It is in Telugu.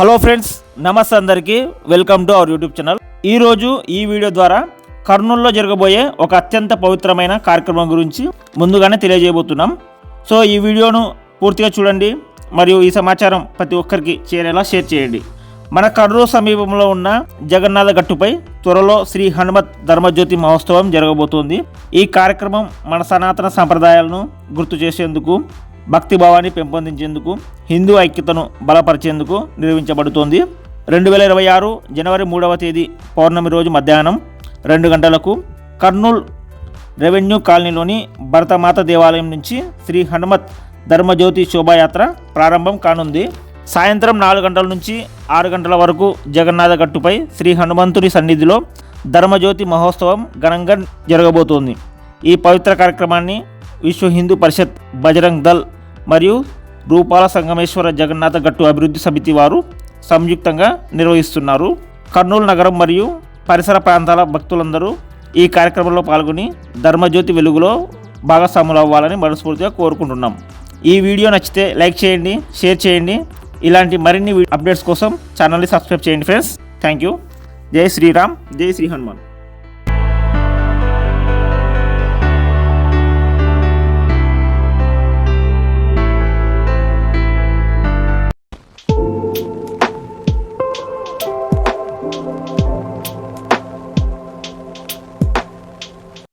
హలో ఫ్రెండ్స్ నమస్తే అందరికీ. Welcome to our YouTube channel. ఈరోజు ఈ వీడియో ద్వారా కర్నూలులో జరగబోయే ఒక అత్యంత పవిత్రమైన కార్యక్రమం గురించి ముందుగానే తెలియజేయబోతున్నాం. సో ఈ వీడియోను పూర్తిగా చూడండి మరియు ఈ సమాచారం ప్రతి ఒక్కరికి చేరేలా షేర్ చేయండి. మన కర్నూలు సమీపంలో ఉన్న జగన్నాథ గట్టుపై త్వరలో శ్రీ హనుమత్ ధర్మజ్యోతి మహోత్సవం జరగబోతోంది. ఈ కార్యక్రమం మన సనాతన సంప్రదాయాలను గుర్తు చేసేందుకు భక్తిభావాన్ని పెంపొందించేందుకు హిందూ ఐక్యతను బలపరిచేందుకు నిర్వహించబడుతోంది. రెండు వేల ఇరవై ఆరు జనవరి మూడవ తేదీ పౌర్ణమి రోజు మధ్యాహ్నం రెండు గంటలకు కర్నూల్ రెవెన్యూ కాలనీలోని భరతమాత దేవాలయం నుంచి శ్రీ హనుమత్ ధర్మజ్యోతి శోభాయాత్ర ప్రారంభం కానుంది. సాయంత్రం నాలుగు గంటల నుంచి ఆరు గంటల వరకు జగన్నాథ గట్టుపై శ్రీ హనుమంతుని సన్నిధిలో ధర్మజ్యోతి మహోత్సవం ఘనంగా జరగబోతోంది. ఈ పవిత్ర కార్యక్రమాన్ని విశ్వ హిందూ పరిషత్ బజరంగ్ దల్ మరియు రూపాల సంగమేశ్వర జగన్నాథ గట్టు అభివృద్ధి సమితి వారు సంయుక్తంగా నిర్వహిస్తున్నారు. కర్నూలు నగరం మరియు పరిసర ప్రాంతాల భక్తులందరూ ఈ కార్యక్రమంలో పాల్గొని ధర్మజ్యోతి వెలుగులో భాగస్వాములు అవ్వాలని మనస్ఫూర్తిగా కోరుకుంటున్నాం. ఈ వీడియో నచ్చితే లైక్ చేయండి షేర్ చేయండి. ఇలాంటి మరిన్ని అప్డేట్స్ కోసం ఛానల్ని సబ్స్క్రైబ్ చేయండి ఫ్రెండ్స్. Thank you. జై శ్రీరామ్. జై శ్రీ హనుమాన్.